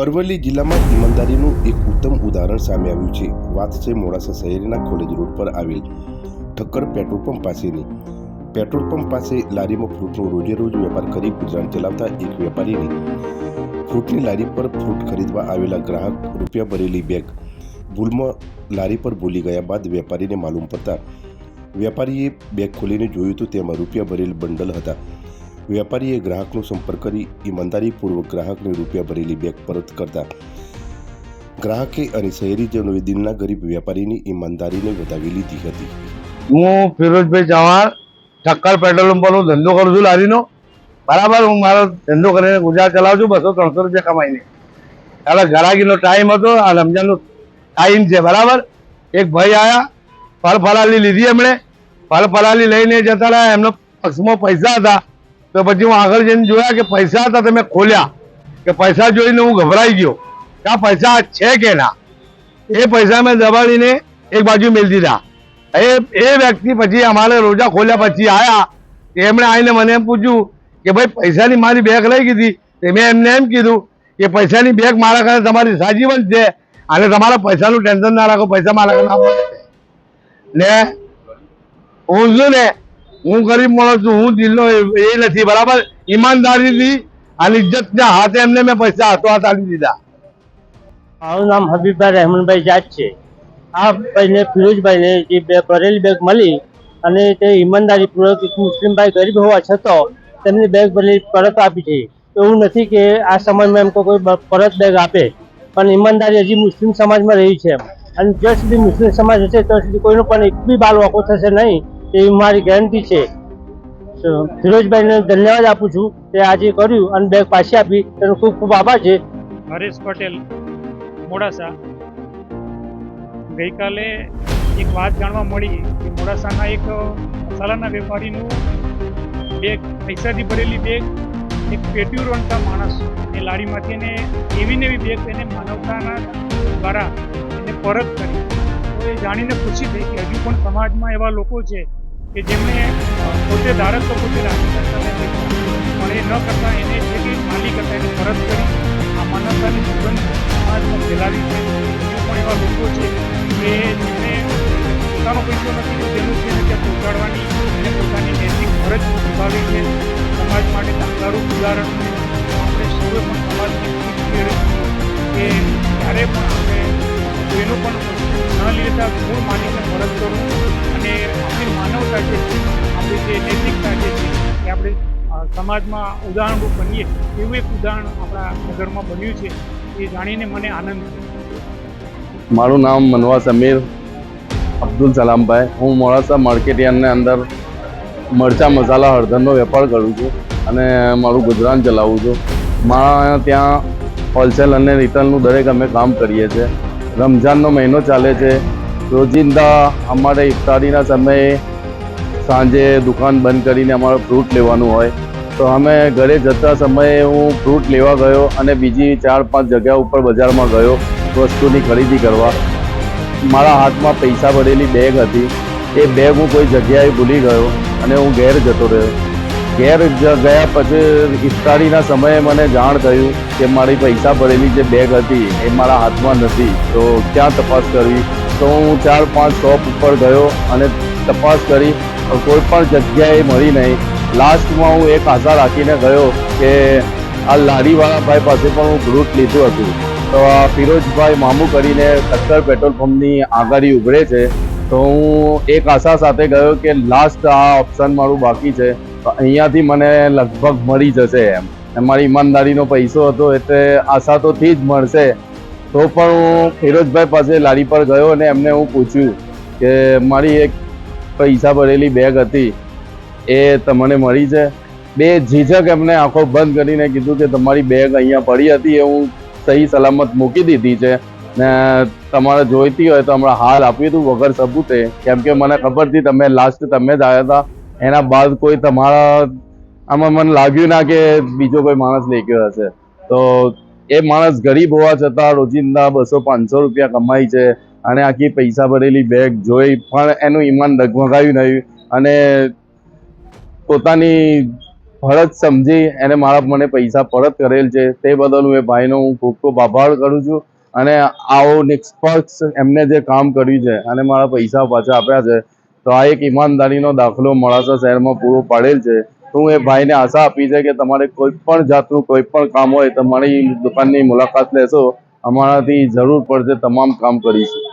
અરવલ્લી જિલ્લામાં ઈમાનદારીનું એક ઉત્તમ ઉદાહરણ સામે આવ્યું છે. વાત છે મોડાસા શહેરના કોલેજ રોડ પર આવેલ ઠક્કર પેટ્રોલ પંપ પાસેની. પેટ્રોલ પંપ પાસે લારીમાં ફ્રૂટનો રોજે રોજ વેપાર કરી ગુજરાન ચલાવતા એક વેપારીને ફ્રૂટની લારી પર ફ્રૂટ ખરીદવા આવેલા ગ્રાહક રૂપિયા ભરેલી બેગ ભૂલમાં લારી પર ભૂલી ગયા બાદ વેપારીને માલુમ પડતા વેપારીએ બેગ ખોલીને જોયું તો તેમાં રૂપિયા ભરેલ બંડલ હતા. વેપારીએ ગ્રાહકનો સંપર્ક કરી ઈમાનદારીપૂર્વક ગ્રાહકને રૂપિયા ભરેલી બેગ પરત કરતા ગ્રાહકે અને શહેરીજનોએ દિલના ગરીબ વેપારીની ઈમાનદારીને વધાવી લીધી હતી. હું ફિરોજભાઈ ચૌહાણ, ઠક્કર પેટ્રોલ પર ધંધો કરું છું લારીનો. બરાબર, હું મારો ધંધો કરીને ગુજરાત ચલાવું છું, બસો ત્રણસો રૂપિયા કમાઈને. હવે ગરાગીનો ટાઈમ હતો, આ રમજાનનો ટાઈમ છે, બરાબર? એક ભાઈ આવ્યા ફળ ફલાલી લીધી એમણે. ફળ ફલાલી લઈને જતા રહ્યા, એમનો પક્ષમાં પૈસા હતા. તો પછી હું આગળ જઈને જોયા કે પૈસા હતા તમે ખોલ્યા. કે પૈસા જોઈને હું ગભરાઈ ગયો. કે આ પૈસા છે કે ના? એ પૈસા મેં દબાડીને એક બાજુ મેળ દીધા એ એ વ્યક્તિ પછી અમારે રોજા ખોલ્યા પછી આવ્યા એમણે આવીને મને એમ પૂછ્યું કે ભાઈ, પૈસાની મારી બેગ લઈ ગઈ તે મેં એમને એમ કીધું કે પૈસાની બેગ મારા ઘરે તમારી સાજીવન છે. અને તમારા પૈસાનું ટેન્શન ના રાખો, પૈસા મારા ઘરે ના હું છું ને હું ગરીબ માણસ છું, હું દિલનો એ નથી, બરાબર? ઈમાનદારીથી અને ઇજ્જતના હાથે એમને મેં પૈસા હાથો હાથ આપી દીધા. મારું નામ હબીબભાઈ રહેમનભાઈ જાત છે. આ ભાઈને ફિરોજભાઈને જે બે ભરેલી બેગ મળી અને તે ઈમાનદારીપૂર્વક એક મુસ્લિમભાઈ ગરીબ હોવા છતાં તેમની બેગ ભરેલી પરત આપી છે. એવું નથી કે આ સમાજમાં એમ કોઈ પરત બેગ આપે. પણ ઈમાનદારી હજી મુસ્લિમ સમાજમાં રહી છે. અને જ્યાં સુધી મુસ્લિમ સમાજ હશે, ત્યાં સુધી કોઈનો પણ એક બી બાલ વાંકો થશે નહીં. એવી મારી ગેરંટી છે. ફિરોજભાઈને ધન્યવાદ આપું છું કે આજે કર્યું અને બેગ પાછી આપી. તેનો ખૂબ ખૂબ આભાર છે. હરેશ પટેલ, મોડાસા. ગઈકાલે એક વાત જાણવા મળી કે મોડાસાના એક મસાલાના વેપારીનું બેગ, પૈસાથી ભરેલી બેગ, એક પેટ્યુ રણતા માણસ એ લારીમાંથી એને એવી ને એવી બેગ એને માનવતાના દ્વારા એને પરત કરી. તો એ જાણીને ખુશી થઈ કે હજુ પણ સમાજમાં એવા લોકો છે કે જેમને પોતે ધારક તો પોતે શકતા પણ એ ન કરતા એને છે કે માલિક હતા, એને પરત કરી આ માનવતાની સુગંધ સમાજમાં ફેલાવી છે. હજુ પણ એવા લોકો છે કે જેમને પોતાનો પૈસો નથી તો તેનું છે ત્યાં પહોંચાડવાની અને પોતાની નૈતિક ફરજ નિભાવી છે. સમાજ માટે તાંકારું ઉદાહરણ છે. આપણે સૌએ પણ સમાજની કે જ્યારે પણ કોઈનું પણ ન લેતા મૂળ માનીને પરત કરવું અને આપણી માનવતા છે, આપણી જે નૈતિકતા છે, એ આપણે સમાજમાં ઉદાહરણરૂપ બનીએ, એવું એક ઉદાહરણ આપણા નગરમાં બન્યું છે, એ જાણીને મને આનંદ મારું નામ મનવા સમીર અબ્દુલ સલામભાઈ હું મોડાસા માર્કેટ અંદર મરચા મસાલા હળદરનો વેપાર કરું છું અને મારું ગુજરાન ચલાવું છું. મારા ત્યાં હોલસેલ અને રિટેલનું દરેક અમે કામ કરીએ છીએ. રમઝાનનો મહિનો ચાલે છે. રોજિંદા અમારે ઇફતારીના સમયે સાંજે દુકાન બંધ કરીને અમારે ફ્રૂટ લેવાનું હોય. તો અમે ઘરે જતા સમયે હું ફ્રૂટ લેવા ગયો અને બીજી ચાર પાંચ જગ્યા ઉપર બજારમાં ગયો વસ્તુની ખરીદી કરવા. મારા હાથમાં પૈસા ભરેલી બેગ હતી. એ બેગ હું કોઈ જગ્યાએ ભૂલી ગયો અને હું ઘેર જતો રહ્યો. ઘેર ગયા પછી ઇફતારીના સમયે મને જાણ થયું કે મારી પૈસા ભરેલી જે બેગ હતી એ મારા હાથમાં નથી. તો ક્યાં તપાસ કરવી? તો હું ચાર પાંચ શોપ ઉપર ગયો અને તપાસ કરી, કોઈ પણ જગ્યાએ મળી નહીં. લાસ્ટમાં હું એક આશા રાખીને ગયો કે આ લારીવાળા ભાઈ પાસે પણ હું ગ્રુટ લીધું હતું. તો આ ફિરોજભાઈ મામુ કરીને ટક્કર પેટ્રોલ પંપની આગાડી ઉભરે છે. તો હું એક આશા સાથે ગયો કે લાસ્ટ આ ઓપ્શન મારું બાકી છે. તો અહીંયાથી મને લગભગ મળી જશે એમ. મારી ઈમાનદારીનો પૈસો હતો એટલે આશા તો થી જ મળશે. તો પણ હું ફિરોજભાઈ પાસે લારી પર ગયો અને એમને હું પૂછ્યું કે મારી એક પૈસા ભરેલી બેગ હતી, એ તમને મળી છે? બે ઝીઝક એમને આંખો બંધ કરીને કીધું કે તમારી બેગ અહીંયા પડી હતી એ હું સહી સલામત મૂકી દીધી છે. ને તમારે જોઈતી હોય તો હમણાં હાલ આપ્યું હતું વગર સબૂતે. કેમ કે મને ખબર હતી તમે લાસ્ટ તમે જ આવ્યા હતા. એના બાદ કોઈ તમારા આમાં મને લાગ્યું ના કે બીજો કોઈ માણસ લઈ ગયો હશે. તો એ માણસ ગરીબ હોવા છતાં રોજિંદા બસો પાંચસો રૂપિયા કમાય છે અને આખી પૈસા ભરેલી બેગ જોઈ પણ એનું ઈમાન ડગમગાયું નહીં અને પોતાની ફરજ સમજી એને મારા મને પૈસા પરત કરેલ છે તે બદલ હું એ ભાઈનો હું ખૂબ ખૂબ આભાર કરું છું અને આવો નિષ્પક્ષ એમને જે કામ કર્યું છે અને મારા પૈસા પાછા આપ્યા છે તો આ એક ઈમાનદારીનો દાખલો મોડાસા શહેરમાં પૂરો પાડેલ છે. હું એ ભાઈને આશા આપી છે કે તમારે કોઈ પણ જાતનું કોઈ પણ કામ હોય તમારી દુકાનની મુલાકાત લેશો. અમારાથી જરૂર પડશે તમામ કામ કરીશું.